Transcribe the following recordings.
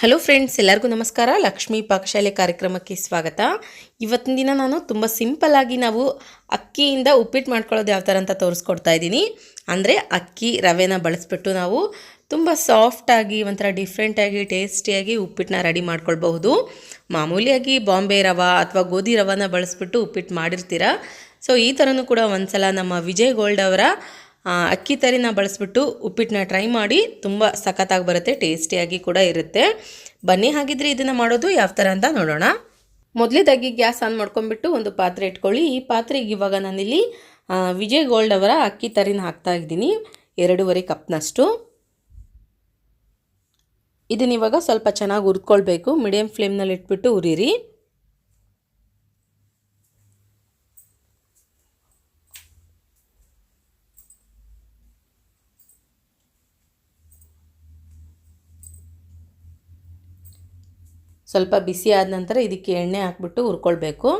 Hello friends ಎಲ್ಲರಿಗೂ ನಮಸ್ಕಾರ. ಲಕ್ಷ್ಮೀ ಪಾಕಶಾಲೆ ಕಾರ್ಯಕ್ರಮಕ್ಕೆ ಸ್ವಾಗತ. ಇವತ್ತಿನ ದಿನ ನಾನು ತುಂಬ ಸಿಂಪಲ್ ಆಗಿ ನಾವು ಅಕ್ಕಿಯಿಂದ ಉಪ್ಪಿಟ್ಟು ಮಾಡ್ಕೊಳ್ಳೋದು ಯಾವ ಥರ ಅಂತ ತೋರಿಸ್ಕೊಡ್ತಾ ಇದ್ದೀನಿ. ಅಂದರೆ ಅಕ್ಕಿ ರವೆನ ಬಳಸ್ಬಿಟ್ಟು ನಾವು ತುಂಬ ಸಾಫ್ಟಾಗಿ ಒಂಥರ ಡಿಫ್ರೆಂಟಾಗಿ ಟೇಸ್ಟಿಯಾಗಿ ಉಪ್ಪಿಟ್ಟನ್ನ ರೆಡಿ ಮಾಡ್ಕೊಳ್ಬಹುದು. ಮಾಮೂಲಿಯಾಗಿ ಬಾಂಬೆ ರವ ಅಥವಾ ಗೋಧಿ ರವನ ಬಳಸ್ಬಿಟ್ಟು ಉಪ್ಪಿಟ್ಟು ಮಾಡಿರ್ತೀರ? ಸೊ ಈ ಥರನೂ ಕೂಡ ಒಂದ್ಸಲ ನಮ್ಮ ವಿಜಯ್ ಗೋಲ್ಡ್ ಅವರ ಅಕ್ಕಿ ತರಿನ ಬಳಸ್ಬಿಟ್ಟು ಉಪ್ಪಿಟ್ಟನ್ನ ಟ್ರೈ ಮಾಡಿ ತುಂಬ ಸಖತ್ತಾಗಿ ಬರುತ್ತೆ ಟೇಸ್ಟಿಯಾಗಿ ಕೂಡ ಇರುತ್ತೆ. ಬನ್ನಿ, ಹಾಗಿದ್ರೆ ಇದನ್ನು ಮಾಡೋದು ಯಾವ ಥರ ಅಂತ ನೋಡೋಣ. ಮೊದಲೇದಾಗಿ ಗ್ಯಾಸ್ ಆನ್ ಮಾಡ್ಕೊಂಡ್ಬಿಟ್ಟು ಒಂದು ಪಾತ್ರೆ ಇಟ್ಕೊಳ್ಳಿ. ಈ ಪಾತ್ರೆಗೆ ಇವಾಗ ನಾನಿಲ್ಲಿ ವಿಜಯ್ ಗೋಲ್ಡ್ ಅವರ ಅಕ್ಕಿ ತರಿನ ಹಾಕ್ತಾ ಇದ್ದೀನಿ. ಎರಡೂವರೆ ಕಪ್ನಷ್ಟು. ಇದನ್ನಿವಾಗ ಸ್ವಲ್ಪ ಚೆನ್ನಾಗಿ ಹುರ್ಕೊಳ್ಬೇಕು ಮೀಡಿಯಮ್ ಫ್ಲೇಮ್ನಲ್ಲಿ ಇಟ್ಬಿಟ್ಟು ಉರಿರಿ ಸ್ವಲ್ಪ ಬಿಸಿ ಆದ ನಂತರ ಇದಕ್ಕೆ ಎಣ್ಣೆ ಹಾಕ್ಬಿಟ್ಟು ಹುರ್ಕೊಳ್ಬೇಕು.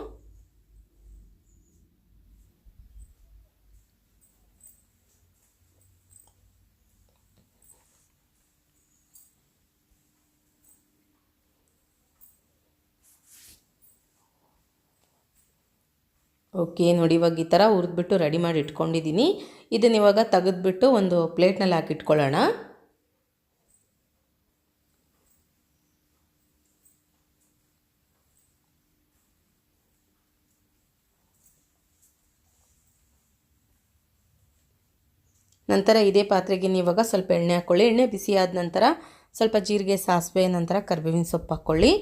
ಓಕೆ, ನೋಡಿ ಇವಾಗ ಈ ಥರ ಹುರಿದ್ಬಿಟ್ಟು ರೆಡಿ ಮಾಡಿ ಇಟ್ಕೊಂಡಿದ್ದೀನಿ. ಇದನ್ನು ಇವಾಗ ತೆಗೆದ್ಬಿಟ್ಟು ಒಂದು ಪ್ಲೇಟ್ನಲ್ಲಿ ಹಾಕಿ ನಂತರ ಇದೇ ಪಾತ್ರೆಗೆ ನೀವಾಗ ಸ್ವಲ್ಪ ಎಣ್ಣೆ ಹಾಕ್ಕೊಳ್ಳಿ ಎಣ್ಣೆ ಬಿಸಿ ಆದ ನಂತರ ಸ್ವಲ್ಪ ಜೀರಿಗೆ, ಸಾಸಿವೆ, ನಂತರ ಕರಿಬೇವಿನ ಸೊಪ್ಪು ಹಾಕ್ಕೊಳ್ಳಿ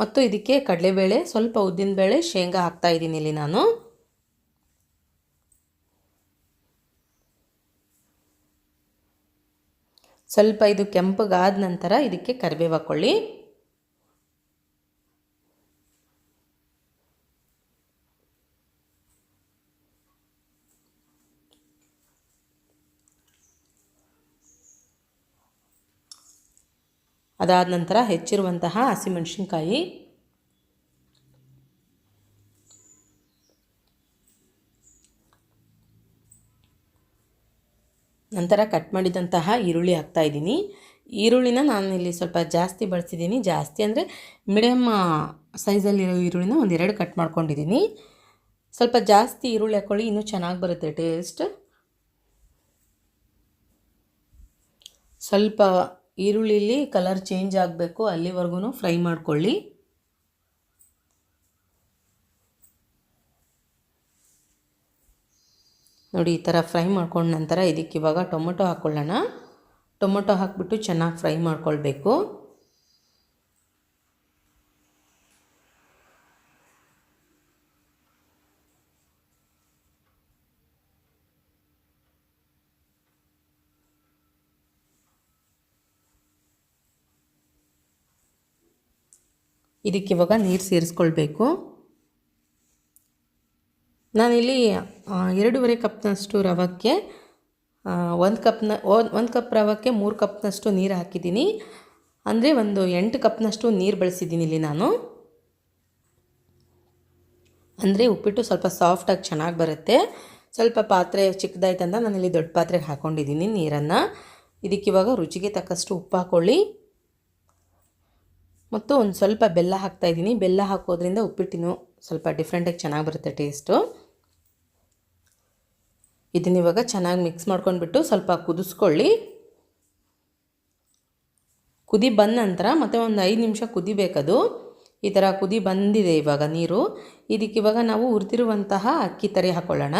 ಮತ್ತು ಇದಕ್ಕೆ ಕಡಲೆಬೇಳೆ, ಸ್ವಲ್ಪ ಉದ್ದಿನಬೇಳೆ ಶೇಂಗಾ ಹಾಕ್ತಾ ಇದ್ದೀನಿ ಇಲ್ಲಿ ನಾನು. ಸ್ವಲ್ಪ ಇದು ಕೆಂಪಗಾದ ನಂತರ ಇದಕ್ಕೆ ಕರಿಬೇವು ಹಾಕ್ಕೊಳ್ಳಿ ಅದಾದ ನಂತರ ಹೆಚ್ಚಿರುವಂತಹ ಹಸಿಮೆಣಸಿನ್ಕಾಯಿ ನಂತರ ಕಟ್ ಮಾಡಿದಂತಹ ಈರುಳ್ಳಿ ಹಾಕ್ತಾ ಇದ್ದೀನಿ. ಈರುಳ್ಳಿನ ನಾನು ಇಲ್ಲಿ ಸ್ವಲ್ಪ ಜಾಸ್ತಿ ಬಳಸಿದ್ದೀನಿ. ಜಾಸ್ತಿ ಅಂದರೆ ಮೀಡಿಯಮ್ ಸೈಜಲ್ಲಿರೋ ಈರುಳ್ಳಿನ ಒಂದೆರಡು ಕಟ್ ಮಾಡ್ಕೊಂಡಿದ್ದೀನಿ. ಸ್ವಲ್ಪ ಜಾಸ್ತಿ ಈರುಳ್ಳಿ ಹಾಕ್ಕೊಳ್ಳಿ ಇನ್ನೂ ಚೆನ್ನಾಗಿ ಬರುತ್ತೆ ಟೇಸ್ಟ್ ಸ್ವಲ್ಪ ಈರುಳ್ಳಿಲಿ ಕಲರ್ ಚೇಂಜ್ ಆಗಬೇಕು ಅಲ್ಲಿವರೆಗೂ ಫ್ರೈ ಮಾಡ್ಕೊಳ್ಳಿ. ನೋಡಿ, ಈ ಥರ ಫ್ರೈ ಮಾಡ್ಕೊಂಡ ನಂತರ ಇದಕ್ಕೆ ಇವಾಗ ಟೊಮೊಟೊ ಹಾಕ್ಕೊಳ್ಳೋಣ ಟೊಮೊಟೊ ಹಾಕಿಬಿಟ್ಟು ಚೆನ್ನಾಗಿ ಫ್ರೈ ಮಾಡ್ಕೊಳ್ಬೇಕು. ಇದಕ್ಕೆ ಇವಾಗ ನೀರು ಸೇರಿಸ್ಕೊಳ್ಬೇಕು. ನಾನಿಲ್ಲಿ ಎರಡೂವರೆ ಕಪ್ನಷ್ಟು ರವಕ್ಕೆ ಒಂದು ಕಪ್ನ, ಒಂದು ಕಪ್ ರವಕ್ಕೆ ಮೂರು ಕಪ್ನಷ್ಟು ನೀರು ಹಾಕಿದ್ದೀನಿ. ಅಂದರೆ ಒಂದು ಎಂಟು ಕಪ್ನಷ್ಟು ನೀರು ಬಳಸಿದ್ದೀನಿ ಇಲ್ಲಿ ನಾನು. ಅಂದರೆ ಉಪ್ಪಿಟ್ಟು ಸ್ವಲ್ಪ ಸಾಫ್ಟಾಗಿ ಚೆನ್ನಾಗಿ ಬರುತ್ತೆ. ಸ್ವಲ್ಪ ಪಾತ್ರೆ ಚಿಕ್ಕದಾಯ್ತಂದ ನಾನಿಲ್ಲಿ ದೊಡ್ಡ ಪಾತ್ರೆಗೆ ಹಾಕ್ಕೊಂಡಿದ್ದೀನಿ ನೀರನ್ನು. ಇದಕ್ಕಿವಾಗ ರುಚಿಗೆ ತಕ್ಕಷ್ಟು ಉಪ್ಪು ಹಾಕ್ಕೊಳ್ಳಿ ಮತ್ತು ಒಂದು ಸ್ವಲ್ಪ ಬೆಲ್ಲ ಹಾಕ್ತಾಯಿದ್ದೀನಿ ಬೆಲ್ಲ ಹಾಕೋದ್ರಿಂದ ಉಪ್ಪಿಟ್ಟಿನ ಸ್ವಲ್ಪ ಡಿಫ್ರೆಂಟಾಗಿ ಚೆನ್ನಾಗಿ ಬರುತ್ತೆ ಟೇಸ್ಟು ಇದನ್ನ ಇವಾಗ ಚೆನ್ನಾಗಿ ಮಿಕ್ಸ್ ಮಾಡ್ಕೊಂಡ್ಬಿಟ್ಟು ಸ್ವಲ್ಪ ಕುದಿಸ್ಕೊಳ್ಳಿ. ಕುದಿ ಬಂದ ನಂತರ ಮತ್ತೆ ಒಂದು ಐದು ನಿಮಿಷ ಕುದಿಬೇಕದು. ಈ ಥರ ಕುದಿ ಬಂದಿದೆ ಇವಾಗ ನೀರು. ಇದಕ್ಕೆ ಇವಾಗ ನಾವು ಹುರಿದಿರುವಂತಹ ಅಕ್ಕಿ ತರಿ ಹಾಕ್ಕೊಳ್ಳೋಣ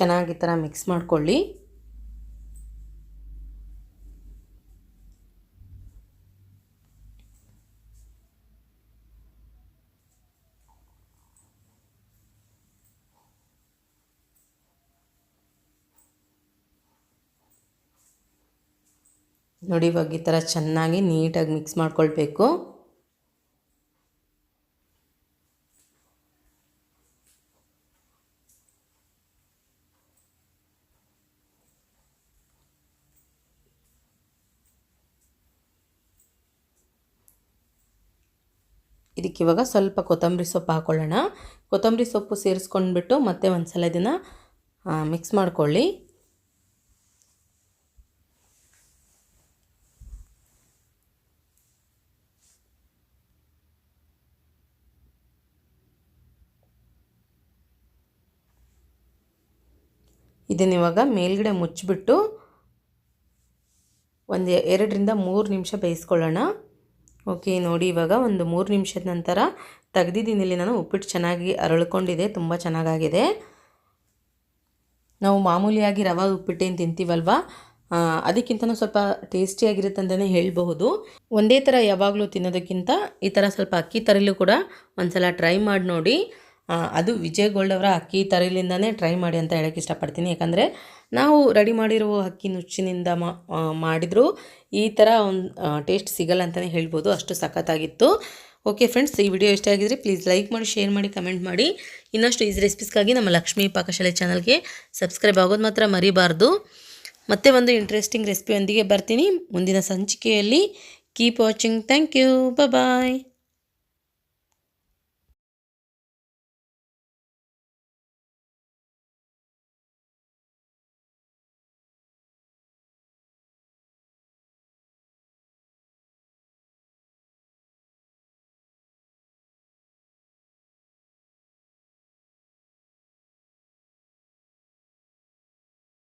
ಚೆನ್ನಾಗಿ ಥರ ಮಿಕ್ಸ್ ಮಾಡ್ಕೊಳ್ಳಿ. ನೋಡಿ ಇವಾಗ ಈ ಥರ ಚೆನ್ನಾಗಿ ನೀಟಾಗಿ ಮಿಕ್ಸ್ ಮಾಡ್ಕೊಳ್ಬೇಕು. ಇದಕ್ಕೆ ಇವಾಗ ಸ್ವಲ್ಪ ಕೊತ್ತಂಬರಿ ಸೊಪ್ಪು ಹಾಕ್ಕೊಳ್ಳೋಣ ಕೊತ್ತಂಬರಿ ಸೊಪ್ಪು ಸೇರಿಸ್ಕೊಂಡ್ಬಿಟ್ಟು ಮತ್ತೆ ಒಂದು ಸಲ ಇದನ್ನು ಮಿಕ್ಸ್ ಮಾಡ್ಕೊಳ್ಳಿ. ಇದನ್ನ ಇವಾಗ ಮೇಲ್ಗಡೆ ಮುಚ್ಚಿಬಿಟ್ಟು ಒಂದು ಎರಡರಿಂದ ಮೂರು ನಿಮಿಷ ಬೇಯಿಸ್ಕೊಳ್ಳೋಣ. ಓಕೆ, ನೋಡಿ ಇವಾಗ ಒಂದು ಮೂರು ನಿಮಿಷದ ನಂತರ ತೆಗ್ದಿದ್ದೀನಿ. ಇಲ್ಲಿ ನಾನು ಉಪ್ಪಿಟ್ಟು ಚೆನ್ನಾಗಿ ಅರಳ್ಕೊಂಡಿದೆ, ತುಂಬ ಚೆನ್ನಾಗಾಗಿದೆ. ನಾವು ಮಾಮೂಲಿಯಾಗಿ ರವೆ ಉಪ್ಪಿಟ್ಟೇನು ತಿಂತೀವಲ್ವ? ಅದಕ್ಕಿಂತನೂ ಸ್ವಲ್ಪ ಟೇಸ್ಟಿಯಾಗಿರುತ್ತಂತಲೇ ಹೇಳಬಹುದು. ಒಂದೇ ಥರ ಯಾವಾಗಲೂ ತಿನ್ನೋದಕ್ಕಿಂತ ಈ ಥರ ಸ್ವಲ್ಪ ಅಕ್ಕಿ ತರಲು ಕೂಡ ಒಂದು ಸಲ ಟ್ರೈ ಮಾಡಿ ನೋಡಿ. ಅದು ವಿಜಯ್ ಗೋಲ್ಡ್ ಅವರ ಅಕ್ಕಿ ತರಲಿಂದನೇ ಟ್ರೈ ಮಾಡಿ ಅಂತ ಹೇಳೋಕ್ಕೆ ಇಷ್ಟಪಡ್ತೀನಿ. ಯಾಕಂದರೆ ನಾವು ರೆಡಿ ಮಾಡಿರುವ ಅಕ್ಕಿ ನುಚ್ಚಿನಿಂದ ಮಾಡಿದರೂ. ಈ ಥರ ಒಂದು ಟೇಸ್ಟ್ ಸಿಗಲ್ಲ ಅಂತಲೇ ಹೇಳ್ಬೋದು. ಅಷ್ಟು ಸಖತ್ತಾಗಿತ್ತು. ಓಕೆ ಫ್ರೆಂಡ್ಸ್ ಈ ವಿಡಿಯೋ ಇಷ್ಟ ಆಗಿದ್ರೆ ಪ್ಲೀಸ್ ಲೈಕ್ ಮಾಡಿ ಶೇರ್ ಮಾಡಿ ಕಮೆಂಟ್ ಮಾಡಿ. ಇನ್ನಷ್ಟು ಈಸಿ ರೆಸಿಪೀಸ್ಗಾಗಿ ನಮ್ಮ ಲಕ್ಷ್ಮೀ ಪಾಕಶಾಲೆ ಚಾನಲ್ಗೆ ಸಬ್ಸ್ಕ್ರೈಬ್ ಆಗೋದು ಮಾತ್ರ ಮರಿಬಾರ್ದು. ಮತ್ತೆ ಒಂದು ಇಂಟ್ರೆಸ್ಟಿಂಗ್ ರೆಸಿಪಿಯೊಂದಿಗೆ ಬರ್ತೀನಿ. ಮುಂದಿನ ಸಂಚಿಕೆಯಲ್ಲಿ keep watching thank you bye